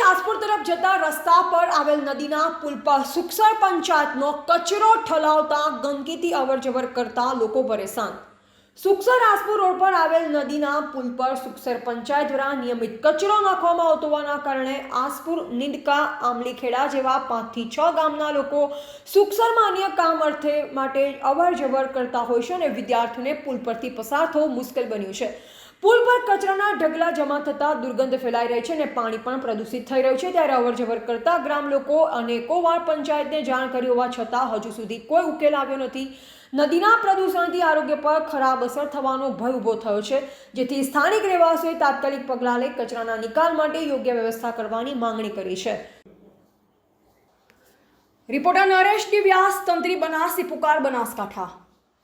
આસપુર તરફ જતા રસ્તા પર આવેલ નદીના પુલ પર સુખસર પંચાયતનો કચરો ઠલાવતા ગંદકીથી અવરજવર કરતા લોકો પરેશાન. સુખસર આસપુર રોડ પર આવેલ નદીના પુલ પર સુખસર પંચાયત દ્વારા નિયમિત કચરો નાખવામાં આવતો હોવાના કારણે આસપુર, નિંદકા આમલીખેડા જેવા પાંચથી છ ગામના લોકો સુખસરમાં અન્ય કામ અર્થે માટે અવરજવર કરતા હોય છે અને વિદ્યાર્થીઓને પુલ પરથી પસાર થવું મુશ્કેલ બન્યું છે. પુલ પર કચરાના ઢગલા જમા થતાં દુર્ગંધ ફેલાઈ રહી છે અને પાણી પણ પ્રદૂષિત થઈ રહ્યું છે. ત્યારે અવરજવર કરતા ગ્રામ લોકો અનેકો વાર પંચાયતને જાણ કરી હોવા છતાં હજુ સુધી કોઈ ઉકેલ આવ્યો નથી. નદીના પ્રદૂષણથી આરોગ્ય પર ખરાબ અસર થવાનો ભય ઊભો થયો છે. જેથી સ્થાનિક રહેવાસીઓએ તાત્કાલિક પગલાં લઈ કચરાના નિકાલ માટે યોગ્ય વ્યવસ્થા કરવાની માંગણી કરી છે. રિપોર્ટર નરેશ વ્યાસ તંત્રી બનાસી, પુકાર બનાસકાંઠા.